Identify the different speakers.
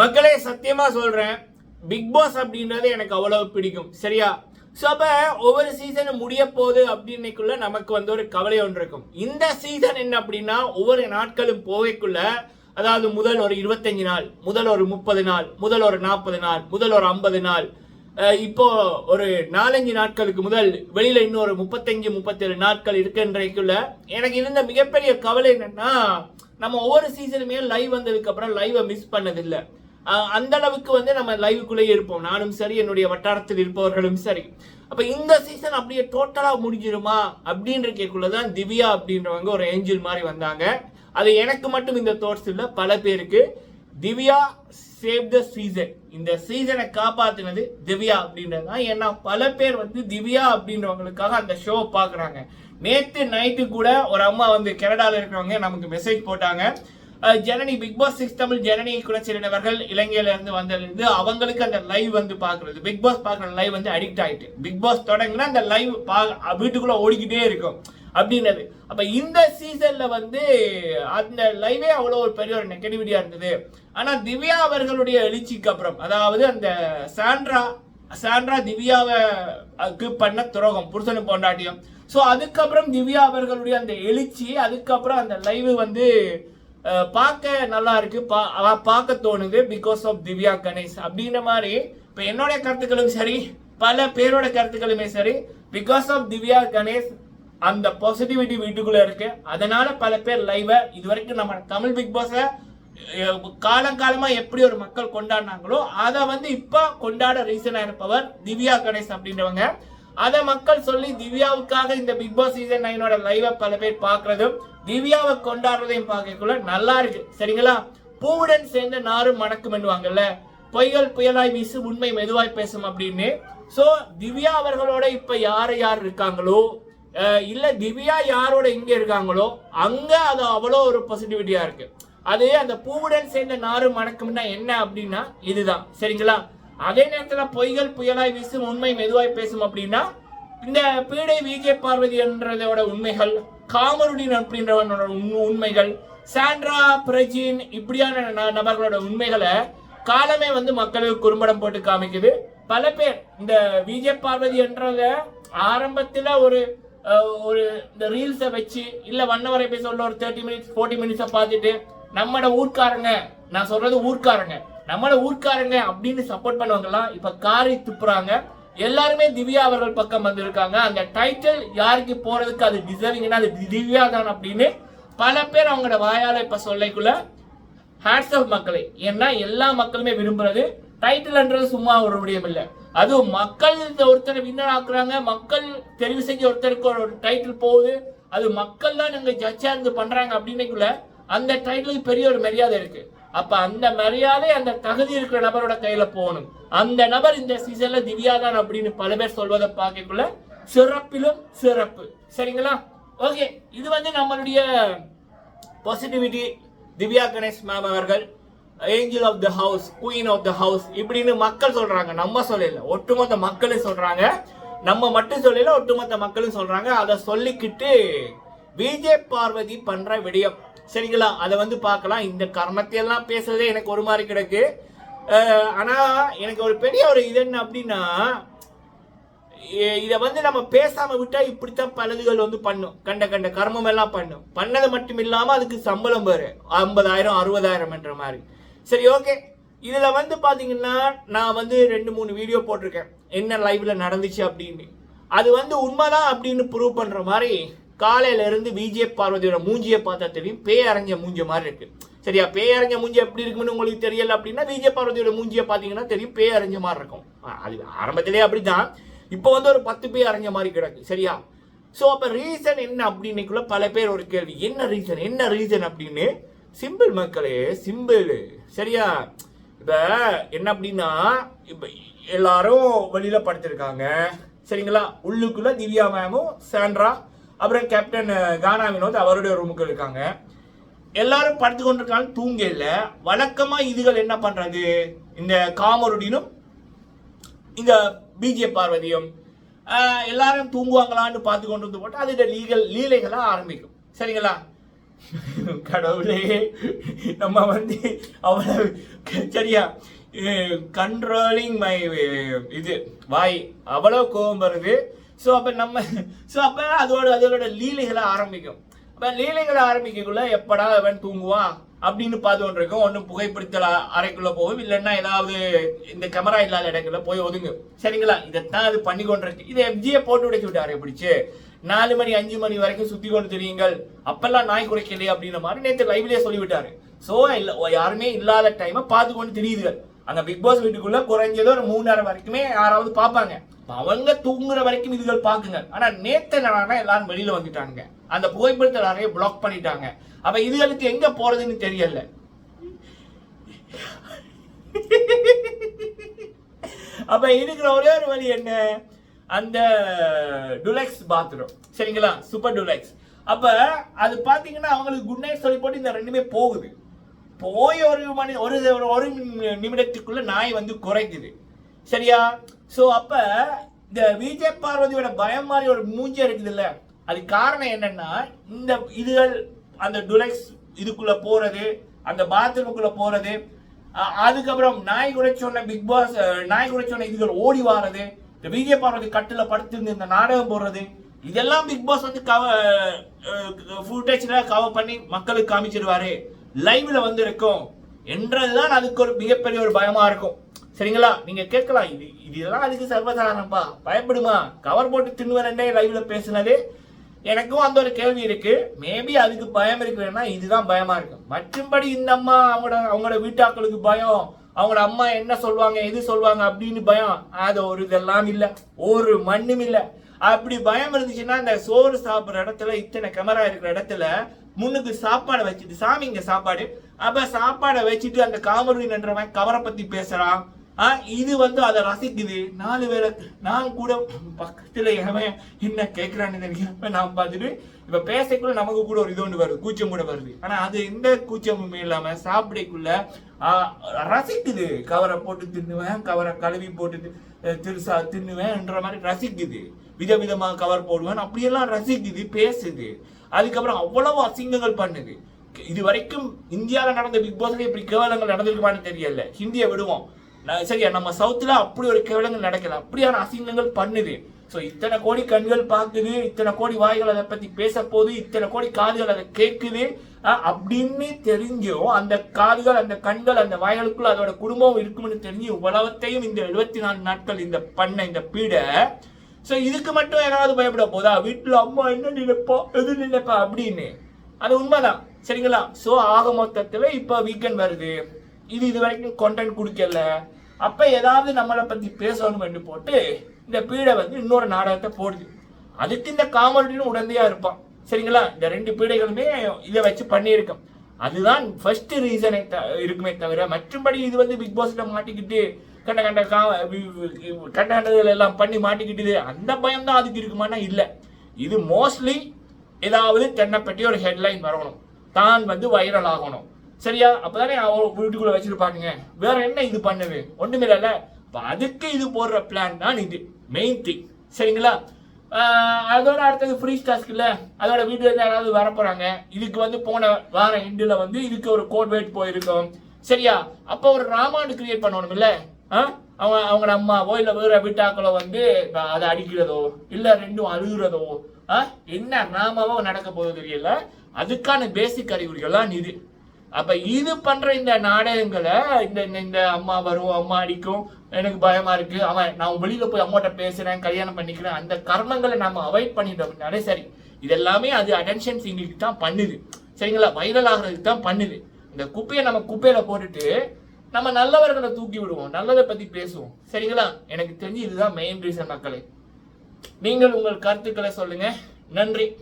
Speaker 1: மக்களே சத்தியமா சொல்றேன். பிக் பாஸ் அப்படின்றது எனக்கு அவ்வளவு பிடிக்கும். சரியா? ஸோ அப்போ ஒவ்வொரு சீசனும் முடிய போகுது அப்படின்னைக்குள்ள நமக்கு வந்து ஒரு கவலை ஒன்று இருக்கும். இந்த சீசன் என்ன அப்படின்னா ஒவ்வொரு நாட்களும் போகைக்குள்ள அதாவது முதல் ஒரு இருபத்தஞ்சு நாள் முதல் ஒரு முப்பது நாள் முதல் ஒரு நாற்பது நாள் முதல் ஒரு ஐம்பது நாள் இப்போ ஒரு நாலஞ்சு நாட்களுக்கு முதல் வெளியில இன்னொரு முப்பத்தஞ்சு முப்பத்தேழு நாட்கள் இருக்குன்றக்குள்ள எனக்கு இருந்த மிகப்பெரிய கவலை என்னன்னா நம்ம ஒவ்வொரு சீசனுமே லைவ் வந்ததுக்கு அப்புறம் லைவை மிஸ் பண்ணதில்லை. அந்த அளவுக்கு வந்து நம்ம லைவுக்குள்ளேயே இருப்போம். நானும் சரி என்னுடைய வட்டாரத்தில் இருப்பவர்களும் சரி. அப்போ இந்த சீசன் அப்படியே டோட்டலாக முடிஞ்சிருமா? அப்படின்ற கேக்குள்ள தான் திவ்யா அப்படின்றவங்க ஒரு ஏஞ்சல் மாதிரி வந்தாங்க. அது எனக்கு மட்டும் இந்த தோட்ஸ் இல்லை பல பேருக்கு. திவ்யா சேவ் த சீசன் இந்த சீசனை காப்பாத்தினது திவ்யா அப்படின்றது தான். ஏன்னா பல பேர் வந்து திவ்யா அப்படின்றவங்களுக்காக அந்த ஷோ பார்க்குறாங்க. நேற்று நைட்டு கூட ஒரு அம்மா வந்து கனடாவில் இருக்கிறவங்க நமக்கு மெசேஜ் போட்டாங்க. Janani Bigg Boss six Tamil Janani கூட சிறினவர்கள் இலங்கையில இருந்து வந்ததுலேருந்து அவங்களுக்கு அந்த லைவ் வந்து பாக்குறது பிக் பாஸ் பாக்குற லைவ் வந்து அடிக்ட் ஆயிட்டு. பிக் பாஸ் தொடங்கினா அந்த லைவ் பா வீட்டுக்குள்ள ஓடிக்கிட்டே இருக்கும். அப்படின்றது. அப்ப இந்த சீசன்ல வந்து அந்த லைவே அவ்வளோ ஒரு பெரிய ஒரு நெகட்டிவிட்டியா இருந்தது. ஆனா திவ்யா அவர்களுடைய எழுச்சிக்கு அப்புறம் அதாவது அந்த சாண்ட்ரா சாண்ட்ரா திவ்யாவை பண்ண துரோகம் புருஷனு பொண்டாட்டியம். ஸோ அதுக்கப்புறம் திவ்யா அவர்களுடைய அந்த எழுச்சி அதுக்கப்புறம் அந்த லைவ் வந்து பார்க்க நல்லா இருக்கு. பா- பார்க்க தோணுது. Because of Divya Ganesh. அப்படின்ற மாதிரி இப்போ என்னோட கருத்துக்களும் சரி பல பேரோட கருத்துக்களுமே சரி பிகாஸ் ஆஃப் திவ்யா கணேஷ் அந்த பாசிட்டிவிட்டி வீட்டுக்குள்ள இருக்கு. அதனால பல பேர் லைவ இது வரைக்கும் நம்ம தமிழ் பிக் பாஸை காலம் காலமா எப்படி ஒரு மக்கள் கொண்டாடினாங்களோ அதை வந்து இப்ப கொண்டாட ரீசனா இருப்பவர் திவ்யா கணேஷ் அப்படின்றவங்க. அதை மக்கள் சொல்லி திவ்யாவுக்காக இந்த பிக் பாஸ் சீசன் நைனோட லைவை பல பேர் பார்க்கறதும் திவ்யாவை கொண்டாடுறதையும் பார்க்கக்குள்ள நல்லா இருக்கு. சரிங்களா? பூவுடன் சேர்ந்த நாரும் மணக்கும் என்னுவாங்கல்ல பொய்கள் புயலாய் வீசு உண்மை மெதுவாய் பேசும் அப்படின்னு. ஸோ திவ்யா அவர்களோட இப்ப யார் யார் இருக்காங்களோ இல்ல திவ்யா யாரோட இங்க இருக்காங்களோ அங்க அது அவ்வளோ ஒரு பாசிட்டிவிட்டியா இருக்கு. அது அந்த பூவுடன் சேர்ந்த நாரும் மணக்கும்னா என்ன அப்படின்னா இதுதான். சரிங்களா? அதே நேரத்தில் பொய்கள் புயலாய் வீசும் உண்மை மெதுவாய் பேசும் அப்படின்னா இந்த பீடை விஜே பார்வதி என்றதோட உண்மைகள் காமருடின் அப்படின்றவனோட உண்- உண்மைகள் சாண்ட்ரா பிரஜின் இப்படியான ந- நபர்களோட உண்மைகளை காலமே வந்து மக்களுக்கு குறும்படம் போட்டு காமிக்குது. பல பேர் இந்த விஜே பார்வதி என்றத ஆரம்பத்தில் ஒரு ஒரு இந்த ரீல்ஸை வச்சு இல்லை வண்ணவரை பேச சொல்ல ஒரு தேர்ட்டி மினிட்ஸ் ஃபோர்ட்டி மினிட்ஸை பார்த்துட்டு நம்மட ஊர்க்காரங்க நான் சொல்றது ஊர்க்காரங்க நம்மள ஊர்க்காரங்க அப்படின்னு சப்போர்ட் பண்ணவங்கலாம் இப்ப காரை துப்புறாங்க. எல்லாருமே திவ்யா அவர்கள் பக்கம் வந்திருக்காங்க. அந்த டைட்டில் யாருக்கு போறதுக்கு அது டிசர்விங்னா அது திவ்யா தான் அப்படின்னு பல பேர் அவங்களோட வாயால இப்ப சொல்லைக்குள்ள ஹேட்ஸ் ஆஃப் மக்களை. ஏன்னா எல்லா மக்களுமே விரும்புறது டைட்டில்ன்றது சும்மா ஒரு விடயம் இல்லை. அதுவும் மக்கள் இந்த ஒருத்தரை வின்னர் ஆக்குறாங்க. மக்கள் தெரிவு செஞ்ச ஒருத்தருக்கு ஒரு டைட்டில் போகுது. அது மக்கள் தான் இங்கே ஜட்ஜா இருந்து பண்றாங்க அப்படின்னைக்குள்ள அந்த டைட்டிலுக்கு பெரிய ஒரு மரியாதை இருக்கு. அப்ப அந்த மரியாதை அந்த தகுதி இருக்கிற நபரோட கையில போகணும். அந்த நபர் இந்த சீசன்ல திவ்யாதான் அப்படின்னு பல பேர் சொல்வதை பார்க்கக்குள்ள சிறப்பிலும் சிறப்பு. சரிங்களா? ஓகே இது வந்து நம்மளுடைய பாசிட்டிவிட்டி திவ்யா கணேஷ் மேம் அவர்கள் angel of the house queen of the house இப்படின்னு மக்கள் சொல்றாங்க. நம்ம சொல்லல ஒட்டுமொத்த மக்களும் சொல்றாங்க. நம்ம மட்டும் சொல்லல ஒட்டுமொத்த மக்களும் சொல்றாங்க. அதை சொல்லிக்கிட்டு விஜய் பார்வதி பண்ற விடயம். சரிங்களா? அதை வந்து பார்க்கலாம். இந்த கர்மத்தையெல்லாம் பேசுறதே எனக்கு ஒரு மாதிரி கிடக்கு. ஆனா எனக்கு ஒரு பெரிய ஒரு இது என்ன அப்படின்னா இதை வந்து நம்ம பேசாம விட்டா இப்படித்தான் பலதுகள் வந்து பண்ணும். கண்ட கண்ட கர்மம் எல்லாம் பண்ணும். பண்ணது மட்டும் இல்லாம அதுக்கு சம்பளம் பாரு ஐம்பதாயிரம் அறுபதாயிரம் என்ற மாதிரி. சரி ஓகே. இதுல வந்து பாத்தீங்கன்னா நான் வந்து ரெண்டு மூணு வீடியோ போட்டிருக்கேன். என்ன லைவ்ல நடந்துச்சு அப்படின்னு. அது வந்து உண்மைதான் அப்படின்னு ப்ரூவ் பண்ற மாதிரி காலையில இருந்து விஜய பார்வதியோட மூஞ்சியை பார்த்தா தெரியும். பேய் அரைஞ்ச மூஞ்ச மாதிரி இருக்கு. சரியா? பேய் அரைஞ்ச மூஞ்சி எப்படி இருக்குன்னு உங்களுக்கு தெரியல அப்படின்னா விஜய பார்வதியோட மூஞ்சியை பார்த்தீங்கன்னா தெரியும். பேய் அரைஞ்ச மாதிரி இருக்கும். அது ஆரம்பத்திலே அப்படிதான். இப்போ வந்து ஒரு பத்து பேர் அரைஞ்ச மாதிரி கிடக்கு. சரியா? ஸோ அப்போ ரீசன் என்ன அப்படின்னுக்குள்ள பல பேர் ஒரு கேள்வி. என்ன ரீசன் என்ன ரீசன் அப்படின்னு சிம்பிள் மக்களே சிம்பிள் சரியா? இப்போ என்ன அப்படின்னா இப்போ எல்லாரும் வெளியில் படுத்திருக்காங்க. சரிங்களா? உள்ளுக்குள்ள திவ்யா மேமும் சாண்ட்ரா அப்புறம் கேப்டன் கானா வினோத் அவருடைய ரூமுக்கு இருக்காங்க. எல்லாரும் படுத்து கொண்டிருக்காங்க தூங்க இல்லை வழக்கமாக இதுகள் என்ன பண்ணுறது இந்த காமருடினும் இந்த பிஜே பார்வதியும் எல்லாரும் தூங்குவாங்களான்னு பார்த்து கொண்டு வந்து போட்டு அது லீகல் லீலைகளாக ஆரம்பிக்கும். சரிங்களா? கடவுளே நம்ம வந்து அவ்வளவு சரியா? கண்ட்ரோலிங் மை இது வாய். அவ்வளோ கோபம் வருது. ஸோ அப்போ நம்ம ஸோ அப்போ அதோட அதோட லீலைகளை ஆரம்பிக்கும். அப்போ லீலைகளை ஆரம்பிக்கக்குள்ள எப்படா அவன் தூங்குவான் அப்படின்னு பார்த்து இருக்கும். ஒன்றும் புகைப்பிடித்தல் அறைக்குள்ளே அறைக்குள்ள போகும். இல்லைன்னா ஏதாவது இந்த கேமரா இல்லாத இடங்கள்ல போய் ஒதுங்கும். சரிங்களா? இதைத்தான் அது பண்ணி கொண்டிருக்கு. இதை எஃப்ஜியை போட்டு உடைச்சு விட்டாரு பிடிச்சு? நாலு மணி அஞ்சு மணி வரைக்கும் சுத்தி கொண்டு தெரியுங்கள். அப்பெல்லாம் நாய் குறைக்கலையே அப்படின்ற மாதிரி நேற்று லைவ்லயே சொல்லிவிட்டாரு. ஸோ இல்லை யாருமே இல்லாத டைமை பார்த்து கொண்டு தெரியுதுகள். அந்த பிக் பாஸ் வீட்டுக்குள்ள குறைஞ்சது ஒரு மூணு நேரம் வரைக்குமே யாராவது பார்ப்பாங்க அவங்க தூங்குற வரைக்கும் இதுகள் பாக்குங்க ஆனா நேற்று என்னன்னா எல்லாரும் வெளியில வந்துட்டாங்க அந்த புகைப்படத்தை நிறைய பிளாக் பண்ணிட்டாங்க. அப்ப இதுகளுக்கு எங்க போறதுன்னு தெரியல. அப்ப இருக்கிற ஒரே ஒரு வழி என்ன? அந்த டுலெக்ஸ் பாத்ரூம் சரிங்களா? சூப்பர் டுலெக்ஸ் அப்ப அது பாத்தீங்கன்னா அவங்களுக்கு குட் நைட் சொல்லி போட்டு இந்த ரெண்டுமே போகுது. போய் ஒரு மணி ஒரு ஒரு- ஒரு நிமிடத்துக்குள்ள நாய் வந்து குறைக்குது. சரியா? ஸோ அப்போ இந்த விஜய் பார்வதியோட பயம் மாதிரி ஒரு மூஞ்சி இருக்குது இல்லை அது காரணம் என்னன்னா இந்த இதுகள் அந்த டுலெக்ஸ் இதுக்குள்ள போறது அந்த பாத்ரூமுக்குள்ள போறது அதுக்கப்புறம் நாய் கூட சொன்ன பிக் பாஸ் நாய் கூட சொன்ன இதுகள் ஓடி வாரது இந்த விஜய் பார்வதி கட்டில் படுத்திருந்து இந்த நாடகம் போடுறது இதெல்லாம் பிக் பாஸ் வந்து கவ ஃபுட்டேஜில் கவர் பண்ணி மக்களுக்கு காமிச்சிருவாரு. லைவ்ல வந்து இருக்கும் என்றதுதான் அதுக்கு ஒரு மிகப்பெரிய ஒரு பயமா இருக்கும். சரிங்களா? நீங்க கேட்கலாம். இது இதெல்லாம் அதுக்கு சர்வசாதாரணப்பா பயப்படுமா? கவர் போட்டு தின்னுவரண்டே லைவ்ல பேசுனது? எனக்கும் அந்த ஒரு கேள்வி இருக்கு. மேபி அதுக்கு பயம் இருக்குன்னா இதுதான் பயமா இருக்கு. மற்றும்படி இந்த அம்மா அவங்களோட அவங்களோட வீட்டாக்களுக்கு பயம். அவங்களோட அம்மா என்ன சொல்லுவாங்க எது சொல்லுவாங்க அப்படின்னு பயம். அது ஒரு இதெல்லாம் இல்லை. ஒரு மண்ணும் இல்லை. அப்படி பயம் இருந்துச்சுன்னா இந்த சோறு சாப்பிட்ற இடத்துல இத்தனை கேமரா இருக்கிற இடத்துல முன்னுக்கு சாப்பாடை வச்சுட்டு சாமி இங்க சாப்பாடு. அப்ப சாப்பாடை வச்சுட்டு அந்த காமருவி என்றவன் கவரை பத்தி பேசுறான். இது வந்து அதை ரசிக்குது. நாலு வேலை நான் கூட பக்கத்துல எவன் என்ன கேட்கிறான்னு நினைக்கிறப்ப நான் பார்த்துட்டு இப்ப பேசக்குள்ள நமக்கு கூட ஒரு இது ஒன்று வருது. கூச்சம் கூட வருது. ஆனா அது எந்த கூச்சமும் இல்லாம சாப்பிடக்குள்ள ரசிக்குது. கவரை போட்டு தின்னுவேன் கவரை கழுவி போட்டு திருசா தின்னுவேன் திருசா தின்னுவேன்ன்ற மாதிரி ரசிக்குது. விதவிதமா கவர் போடுவேன். அப்படியெல்லாம் ரசிக்குது பேசுது. அதுக்கப்புறம் அவ்வளவு அசிங்கங்கள் பண்ணுது. இது வரைக்கும் இந்தியாவில் நடந்த பிக் பாஸ்ல இப்படி கேவலங்கள் நடந்திருக்குமான்னு தெரியல. ஹிந்தியை விடுவோம். சரியா நம்ம சவுத்துல அப்படி ஒரு கேவலங்கள் நடக்கல. அப்படியான அசிங்கங்கள் பண்ணுது. ஸோ இத்தனை கோடி கண்கள் பார்க்குது இத்தனை கோடி வாய்கள் அதை பத்தி பேச போகுது இத்தனை கோடி காதுகள் அதை கேட்குது. அப்படின்னு தெரிஞ்சும் அந்த காதுகள் அந்த கண்கள் அந்த வாய்களுக்குள்ள அதோட குடும்பம் இருக்கும்னு தெரிஞ்சு உலகத்தையும் இந்த எழுபத்தி நாலு நாட்கள் இந்த பண்ண இந்த பீடை ஸோ இதுக்கு மட்டும் யாராவது பயப்பட போதா? வீட்டில் அம்மா என்ன நினைப்பா? எது நினைப்பா? அப்படின்னு. அது உண்மைதான். சரிங்களா? ஸோ ஆக மொத்தத்தில் இப்போ வீக்கெண்ட் வருது. இது இது வரைக்கும் கண்டென்ட் கொடுக்கல. அப்போ ஏதாவது நம்மளை பற்றி பேசணும் போட்டு இந்த பீடை வந்து இன்னொரு நாடகத்தை போடுது. அதுக்கு இந்த காமெடியும் உடந்தையாக இருப்பான். சரிங்களா? இந்த ரெண்டு பீடைகளுமே இதை வச்சு பண்ணியிருக்கோம். அதுதான் ஃபர்ஸ்ட் ரீசனை இருக்குமே தவிர மற்றபடி இது வந்து பிக் பாஸ்ல மாட்டிக்கிட்டு கண்ட கண்ட கா கண்ட கண்டதுல எல்லாம் பண்ணி மாட்டிக்கிட்டு அந்த பயம் தான் அதுக்கு இருக்குமானா இல்லை. இது மோஸ்ட்லி ஏதாவது தென்னை பற்றி ஒரு ஹெட்லைன் வரணும். தான் வந்து வைரல் ஆகணும். சரியா? அப்பதானே அவ வீட்டுக்குள்ள வச்சிருப்பானுங்க. வேற என்ன இது பண்ணுது ஒண்ணுமே இல்ல அதுக்கு இது போடுற பிளான் தான் இது. மெயின் திங் சரிங்களா? அதோட அடுத்தது ஃப்ரீ டாஸ்க்ல அதோட வீடியோ யாராவது வர போறாங்க. இதுக்கு வந்து போன வார எண்டில் வந்து இதுக்கு ஒரு கோட் வெயிட் போயிருக்கும். சரியா? அப்போ ஒரு ராமானு கிரியேட் பண்ணணும் அவன் அவங்க அம்மாவோ இல்லை வேற வீட்டாக்களோ வந்து அதை அடிக்கிறதோ இல்லை ரெண்டும் அழுகுறதோ ஆ? என்ன ராமாவோ நடக்க போகுது தெரியல. அதுக்கான பேசிக் அறிகுறிகள்லாம் இது. அப்ப இது பண்ற இந்த நாடகங்களை இந்த இந்த- இந்த அம்மா வரும் அம்மா அடிக்கும் எனக்கு பயமா இருக்கு. அவன் நான் வெளியில போய் அம்மாட்ட பேசுறேன் கல்யாணம் பண்ணிக்கிறேன் அந்த கர்மங்களை நம்ம அவாய்ட் பண்ணிட்டோம்னாலே சரி. இது எல்லாமே அது அட்டென்ஷன் சிங்கிளுக்கு தான் பண்ணுது. சரிங்களா? வைரல் ஆகுறதுக்கு தான் பண்ணுது. இந்த குப்பையை நம்ம குப்பையில போட்டுட்டு நம்ம நல்லவர்களை தூக்கி விடுவோம். நல்லதை பத்தி பேசுவோம். சரிங்களா? எனக்கு தெரிஞ்சு இதுதான் மெயின் ரீசன் மக்களே. நீங்கள் உங்கள் கருத்துக்களை சொல்லுங்க. நன்றி.